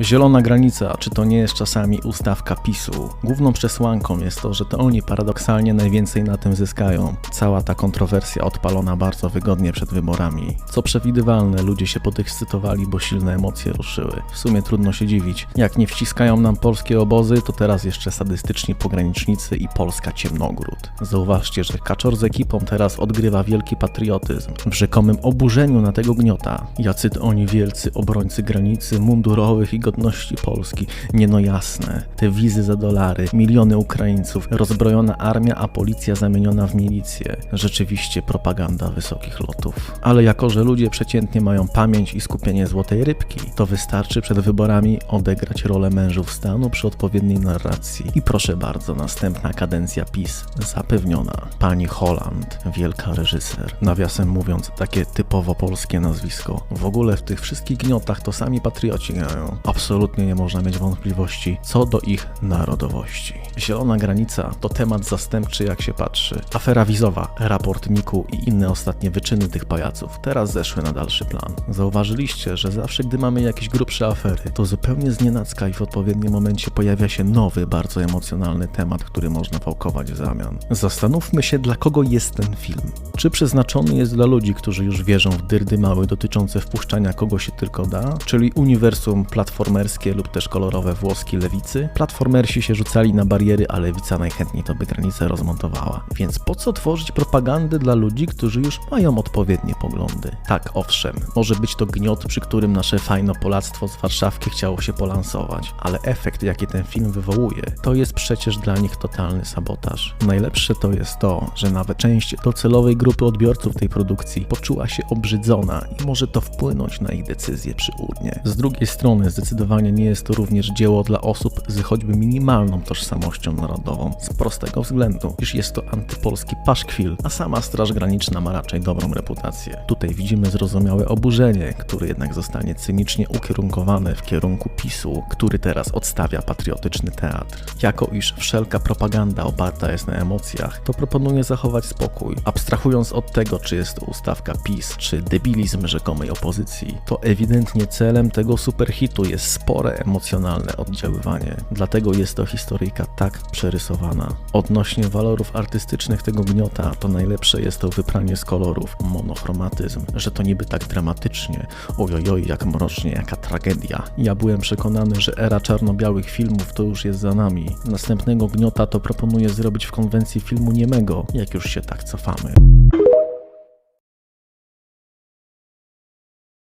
Zielona granica, czy to nie jest czasami ustawka PiSu? Główną przesłanką jest to, że to oni paradoksalnie najwięcej na tym zyskają. Cała ta kontrowersja odpalona bardzo wygodnie przed wyborami. Co przewidywalne, ludzie się podekscytowali, bo silne emocje ruszyły. W sumie trudno się dziwić. Jak nie wciskają nam polskie obozy, to teraz jeszcze sadystyczni pogranicznicy i Polska ciemnogród. Zauważcie, że Kaczor z ekipą teraz odgrywa wielki patriotyzm. W rzekomym oburzeniu na tego gniota. Jacy to oni wielcy obrońcy granicy, mundurowych i godności Polski. Nie no jasne. Te wizy za dolary, miliony Ukraińców, rozbrojona armia, a policja zamieniona w milicję. Rzeczywiście propaganda wysokich lotów. Ale jako, że ludzie przeciętnie mają pamięć i skupienie złotej rybki, to wystarczy przed wyborami odegrać rolę mężów stanu przy odpowiedniej narracji. I proszę bardzo, następna kadencja PiS zapewniona. Pani Holland, wielka reżyser. Nawiasem mówiąc, takie typowo polskie nazwisko. W ogóle w tych wszystkich gniotach to sami patrioci grają. Absolutnie nie można mieć wątpliwości co do ich narodowości. Zielona granica to temat zastępczy jak się patrzy. Afera wizowa, raport Niku i inne ostatnie wyczyny tych pajaców teraz zeszły na dalszy plan. Zauważyliście, że zawsze gdy mamy jakieś grubsze afery, to zupełnie znienacka i w odpowiednim momencie pojawia się nowy, bardzo emocjonalny temat, który można fałkować w zamian. Zastanówmy się, dla kogo jest ten film. Czy przeznaczony jest dla ludzi, którzy już wierzą w dyrdy mały dotyczące wpuszczania kogo się tylko da, czyli uniwersum platformerskie lub też kolorowe włoskie lewicy? Platformersi się rzucali na bariery, a lewica najchętniej to by granicę rozmontowała. Więc po co tworzyć propagandę dla ludzi, którzy już mają odpowiednie poglądy? Tak, owszem, może być to gniot, przy którym nasze fajno polactwo z Warszawki chciało się polansować, ale efekt, jaki ten film wywołuje, to jest przecież dla nich totalny sabotaż. Najlepsze to jest to, że nawet część docelowej grupy odbiorców tej produkcji poczuła się obrzydzona i może to wpłynąć na ich decyzje przy urnie. Z drugiej strony, zdecydowanie nie jest to również dzieło dla osób z choćby minimalną tożsamością narodową, z prostego względu, iż jest to antypolski paszkwil, a sama Straż Graniczna ma raczej dobrą reputację. Tutaj widzimy zrozumiałe oburzenie, które jednak zostanie cynicznie ukierunkowane w kierunku PiSu, który teraz odstawia patriotyczny teatr. Jako iż wszelka propaganda oparta jest na emocjach, to proponuję zachować spokój, abstrahując od tego, czy jest to ustawka PiS, czy debilizm rzekomej opozycji, to ewidentnie celem tego superhitu jest spore emocjonalne oddziaływanie. Dlatego jest to historyjka tak przerysowana. Odnośnie walorów artystycznych tego gniota, to najlepsze jest to wypranie z kolorów, monochromatyzm, że to niby tak dramatycznie, ojojoj, jak mrocznie, jaka tragedia. Ja byłem przekonany, że era czarno-białych filmów to już jest za nami. Następnego gniota to proponuję zrobić w konwencji filmu niemego, jak już się tak cofamy.